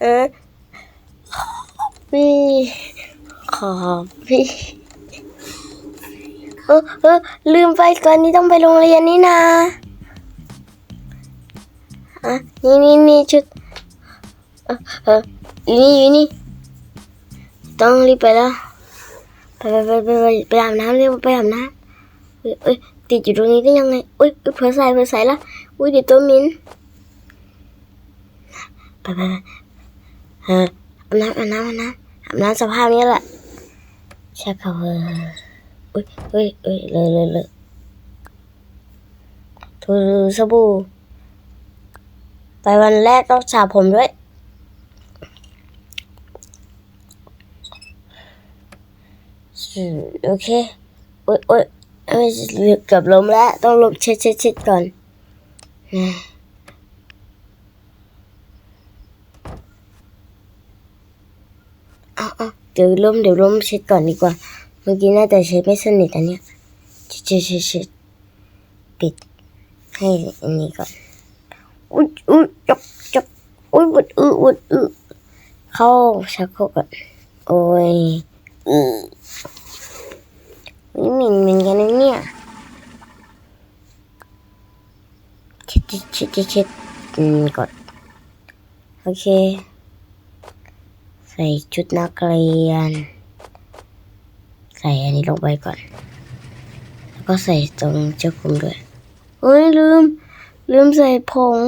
เออพี่ขอพี่เออเออลืมไปก่อนนี้ต้องไปโรงเรียนนี่นาอะนี่นี่นี่ชุดเออเอออยู่นี่อยู่นี่ต้องรีบไปแล้วไปไปไปไปไปไปอาบน้ำเร็วไปอาบน้ำเอ้ยติดอยู่ตรงนี้ได้ยังไงอุ้ยเผื่อใส่เผื่อใส่ละอุ้ยเดี๋ยวตัวมินไปไปไป อาบน้ำอาบน้ำอาบน้ำอาบน้ำสภาพนี้แหละใช่ค่ะเอออุ้ยเอ้ยเอ้ยเลยเลยเลยถูสบู่ไปวันแรกต้องสระผมด้วยโอเค โอ๊ยโอ๊ยเอ้ยเกือบล้มแล้ว ต้องลบเช็ดเช็ดเช็ดก่อนนะ อาเอาเดี๋ยวล้มเดี๋ยวล้มเช็ดก่อนดีกว่า เมื่อกี้น่าจะเช็ดไม่สนิทอันเนี้ยเช็ดเช็ดเช็ดเช็ดปิดให้อันนี้ก่อน อุ๊ยอุ๊ยจบจบอุ๊ยอุดอืออุดอือเข้าชักโครกก่อน โอ้ยอือนี่มินเหมือนกันนะเนี่ยเช็ดเช็ดเช็ดเช็ดเช็ดอืมกดโอเค ใส่ชุดนักเรียน ใส่อันนี้ลงไปก่อน แล้วก็ใส่ตรงเจ้าคุมด้วยเฮ้ยลืม ลืมใส่ผง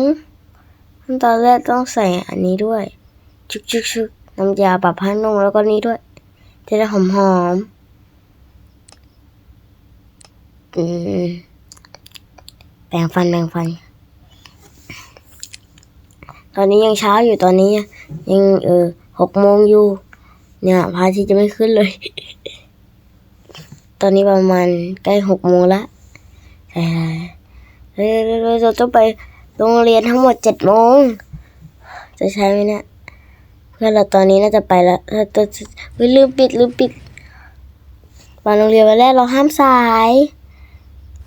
ขั้นตอนแรกต้องใส่อันนี้ด้วย ชุกชุกชุกน้ำยาปรับผ้านุ่มแล้วก็นี้ด้วยจะได้หอมหอมอืมแปรงฟันแปรงฟัน ตอนนี้ยังเช้าอยู่ตอนนี้ ยังเออ หกโมงอยู่ เนี่ยพระอาทิตย์จะไม่ขึ้นเลย ตอนนี้ประมาณใกล้หกโมงละใช่เฮ้ยเราเราต้องไปโรงเรียนทั้งหมดเจ็ดโมง จะใช่ไหมเนี่ยเพื่อนเราตอนนี้น่าจะไปแล้วเราจะลืมปิดลืมปิดวันโรงเรียนวันแรกเราห้ามสาย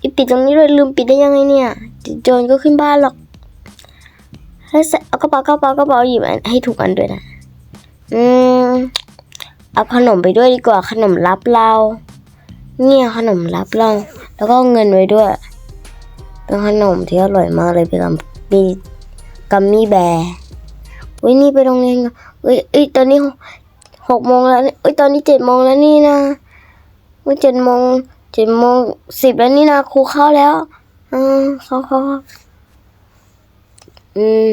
อีปิดตรงนี้ด้วยลืมปิดได้ยังไงเนี่ยโจรก็ขึ้นบ้านหรอกให้ใส่เอากระเป๋ากระเป๋ากระเป๋าหยิบให้ถูกอันด้วยนะ อืม เอาขนมไปด้วยดีกว่าขนมรับเรา เนี่ยขนมรับเรา แล้วก็เงินไว้ด้วย เป็นขนมที่อร่อยมากเลยเป็นกัมมีกัมมี่แบร์อุ้ยนี่ไปโรงเรียนเอ้ยเอ้ยตอนนี้หกโมงแล้วเอ้ยตอนนี้เจ็ดโมงแล้วนี่นะว่าเจ็ดโมงเจ็ดโมงสิบแล้วนี่นะครูเข้าแล้วอืมเขาเขาเขาอืม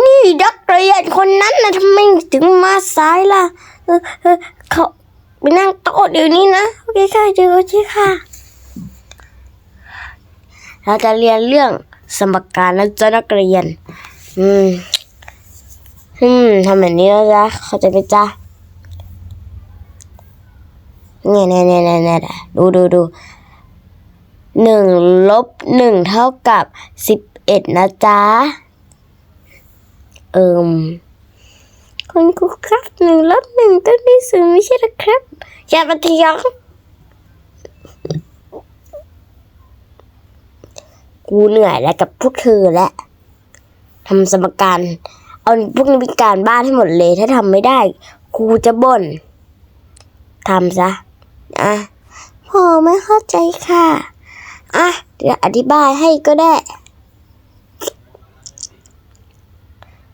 นี่นัก ยนคนนั้นนะทำไมถึงมาสายล่ะเออเออเขาไปนั่งโต๊ะเดี๋ยวนี้นะโอเคค่ะเดี๋ยวโอเคค่ะ เราจะเรียนเรื่องสมการนะจ๊ะนักเรียน อืมอืมทำแบบนี้แล้วจ้ะเข้าใจไหมจ๊ะเนี่ยเนี่ยเนี่ยเนี่ยดูดูดูหนึ่งลบหนึ่งเท่ากับสิบเอ็ดนะจ๊ะ เอิมคุณครูครับหนึ่งลบหนึ่งต้องได้ศูนย์ไม่ใช่หรอครับ อย่ามาเถียงกูเหนื่อยแล้วกับพวกเธอแล้วทำสมการเอาพวกนี้เป็นการบ้านให้หมดเลย ถ้าทำไม่ได้ครูจะบ่นทำซะอะพอไม่เข้าใจค่ะ อะ เดี๋ยวอธิบายให้ก็ได้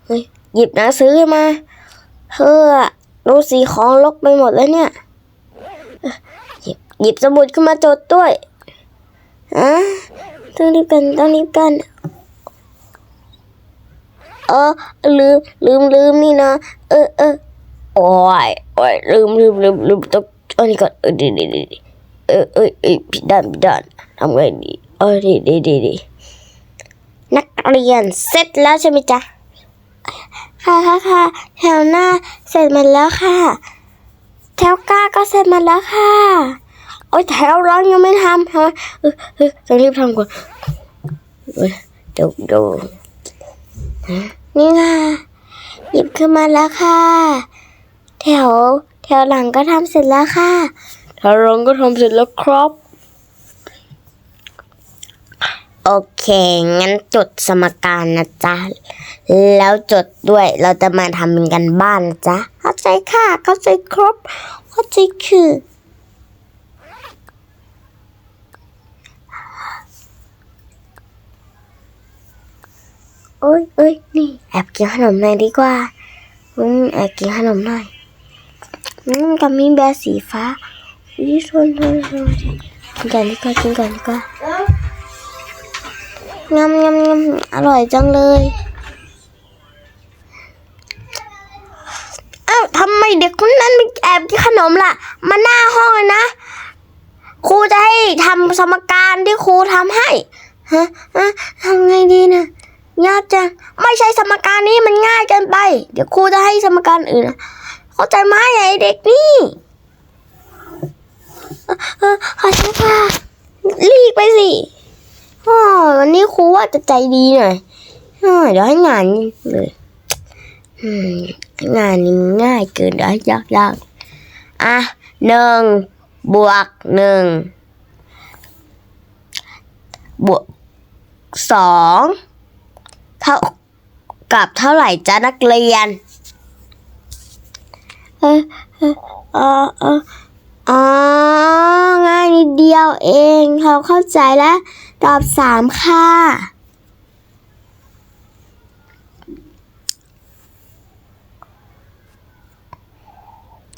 เฮ้ยหยิบหนังสือมาเธออดูสีของลกไปหมดแล้วเนี่ย หยิบหยิบสมุดขึ้นมาจดด้วยอะต้องรีบกันต้องรีบกัน เออลืมลืมลืมนี่นะ เออเออโอ้ยโอ้ยลืมลืมลืมลืมต้องอันนี้ก่อนเออดีดีดีดีเออเออเออผิดด้านผิดด้านทำไงดีเออดีดีดีดีนักเรียนเสร็จแล้วใช่ไหมจ๊ะ ค่ะค่ะค่ะแถวหน้าเสร็จหมดแล้วค่ะ แถวก้าก็เสร็จหมดแล้วค่ะ โอ้ยแถวร้องยังไม่ทำทำไมเออเออต้องรีบทำก่อนเดี๋ยวเดี๋ยวนี่ค่ะหยิบขึ้นมาแล้วค่ะ แถวแถวหลังก็ทำเสร็จแล้วค่ะแถวหลังก็ทำเสร็จแล้วครับ โอเค งั้นจดสมการนะจ๊ะ แล้วจดด้วยเราจะมาทำเป็นกันบ้านนะจ๊ะ เข้าใจค่ะ เข้าใจครบ เข้าใจคือ โอ้ยเอ้ยนี่ แอบกินขนมหน่อยดีกว่าอืมแอบกินขนมหน่อยอืมกับมีแบร์สีฟ้าวิชวนชวนชนกินกันดีกว่ากินกันดีกว่า งำงำงำอร่อยจังเลยอ้าวทำไมเด็กคนนั้นไปแอบกินขนมล่ะ มาหน้าห้องเลยนะ ครูจะให้ทำสมการที่ครูทำให้ฮะฮะทำไงดีนะยากจังไม่ใช่สมการนี้มันง่ายเกินไป เดี๋ยวครูจะให้สมการอื่น เข้าใจไหมไอ้เด็กนี่ขอโทษค่ะรีบไปสิ อ๋อวันนี้ครูว่าจะใจดีหน่อยอเดี๋ยวให้งานเลยงานนี้ง่ายเกินเดี๋ยวให้ยากยากๆอะหนึ่งบวกหนึ่งบวกสองเท่ากับเท่าไหร่จ้านักเรียนเออเออเอออ๋อง่าย เดียวเองเราเข้าใจแล้วตอบสามค่ะ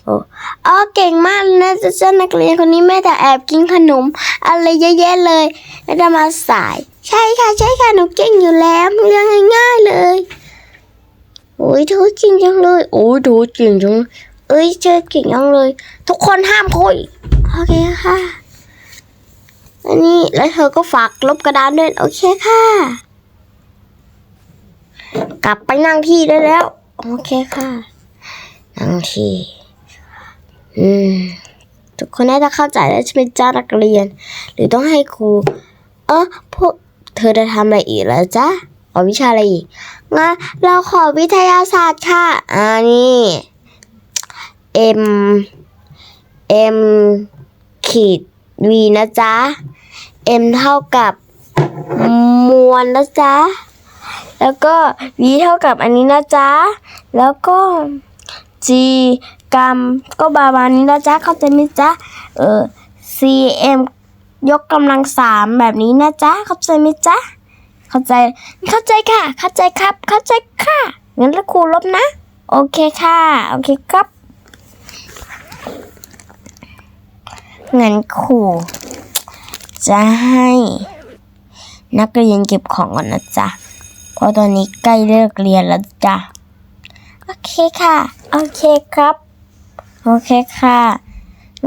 โอ้อ๋อเก่งมากนะเจ้านักเรียนคนนี้แม่แต่แอบกินขนม อะไรเยอะแยะเลยแล้วจะมาสาย ใช่ค่ะ ใช่ค่ะ หนูเก่งอยู่แล้วเรื่องง่ายๆเลยโอ้ยเธอเก่งจังเลย โอ้ยเธอเก่งจังเอ้ยเธอเก่งจังเลย ทุกคนห้ามคุยโอเคค่ะ นนี้แล้วเธอก็ฝากลบกระดานด้วยโอเคค่ะ กลับไปนั่งที่ได้แล้ว โอเคค่ะ นั่งที่ อืม ทุกคนน่าจะเข้าใจแล้วใช่ไหมจ้านักเรียน หรือต้องให้ครู เออพวกเธอจะทำอะไรอีกแล้วจ๊ะขอวิชาอะไรอีกงั้นเราขอวิทยาศาสตร์ค่ะ อ่านี่ m m ขีด v นะจ๊ะ m เท่ากับมวลนะจ๊ะ แล้วก็ v เท่ากับอันนี้นะจ๊ะ แล้วก็ g กรัมก็บาบานี้นะจ๊ะ เข้าใจไหมจ๊ะ เออ c m ยกกำลังสามแบบนี้นะจ๊ะ เข้าใจไหมจ๊ะ เข้าใจ เข้าใจค่ะ เข้าใจครับ เข้าใจค่ะ งั้นแล้วครูลบนะ โอเคค่ะ โอเคครับงั้นครู จะให้นักเรียนเก็บของก่อนนะจ๊ะ เพราะตอนนี้ใกล้เลิกเรียนแล้วจ้ะ โอเคค่ะ โอเคครับ โอเคค่ะ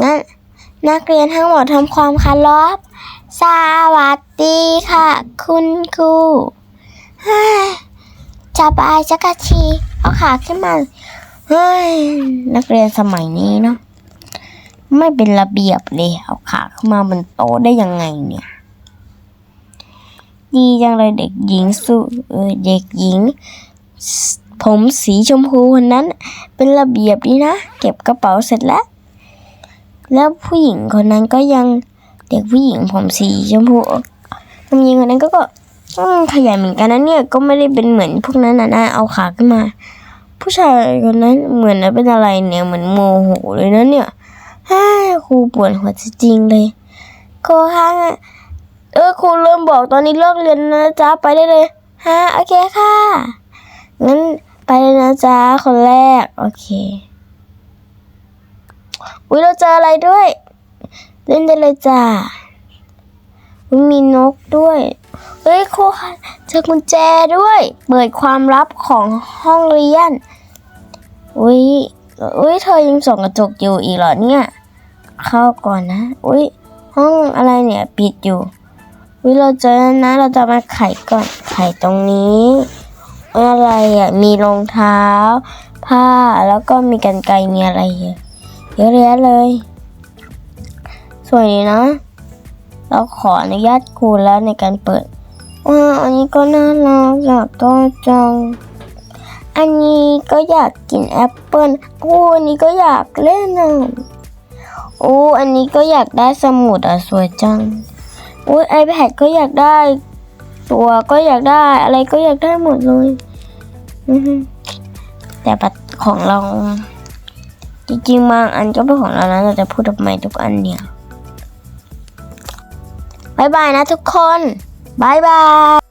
งั้นนักเรียนทั้งหมดทำความเคารพสวัสดีค่ะ คุณครูจับอายจักรทีเอาขาขึ้นมา เฮ้ย นักเรียนสมัยนี้เนาะ ไม่เป็นระเบียบเลยเอาขาขึ้นมาบนโต๊ะได้ยังไงเนี่ย ดีจังเลยเด็กหญิงสุเออเด็กหญิง ผมสีชมพูคนนั้น เป็นระเบียบดีนะ เก็บกระเป๋าเสร็จแล้ว แล้วผู้หญิงคนนั้นก็ยังเด็กผู้หญิงผมสีชมพูผู้หญิงคนนั้นก็ก็ขยันเหมือนกันนะเนี่ยก็ไม่ได้เป็นเหมือนพวกนั้นนะนะเอาขาขึ้นมา ผู้ชายคนนั้นเหมือนนะเป็นอะไรเนี่ยเหมือนโมโหเลยนะเนี่ย ฮ่าครูปวดหัวจริงเลยครูฮะเออครูเริ่มบอกตอนนี้เลิกเรียนนะจ๊ะไปได้เลยฮะโอเคค่ะงั้นไปเลยนะจ๊ะคนแรก โอเคอุ้ยเราเจออะไรด้วย เล่นได้เลยจ้าอุ๊ยมีนกด้วยเฮ้ยครูเจอกุญแจด้วย เปิดความลับของห้องเรียนอุ้ยอุ้ยเธอยังส่องกระจกอยู่อีกเหรอเนี่ย เข้าก่อนนะ อุ้ยห้องอะไรเนี่ยปิดอยู่อุ้ยเราเจอแล้วนะ เราจะมาไขก่อน ไขตรงนี้อะไรอะ มีรองเท้า ผ้า แล้วก็มีกันไกรมีอะไรเยอะเยอะแยะเลย สวยดีนะ เราขออนุญาตครูแล้วในการเปิดว้าอันนี้ก็น่ารักอยากได้จัง อันนี้ก็อยากกินแอปเปิ้ลโอ้อันนี้ก็อยากเล่นอะ โอ้ อันนี้ก็อยากได้สมุดอะสวยจังโอ้ไอแพดก็อยากได้ ตัวก็อยากได้อะไรก็อยากได้หมดเลยแต่ปัดของเรา จริงๆบางอันก็เป็นของเรานะเราจะพูดทำไมทุกอันเนี่ยบายบายนะทุกคนบายบาย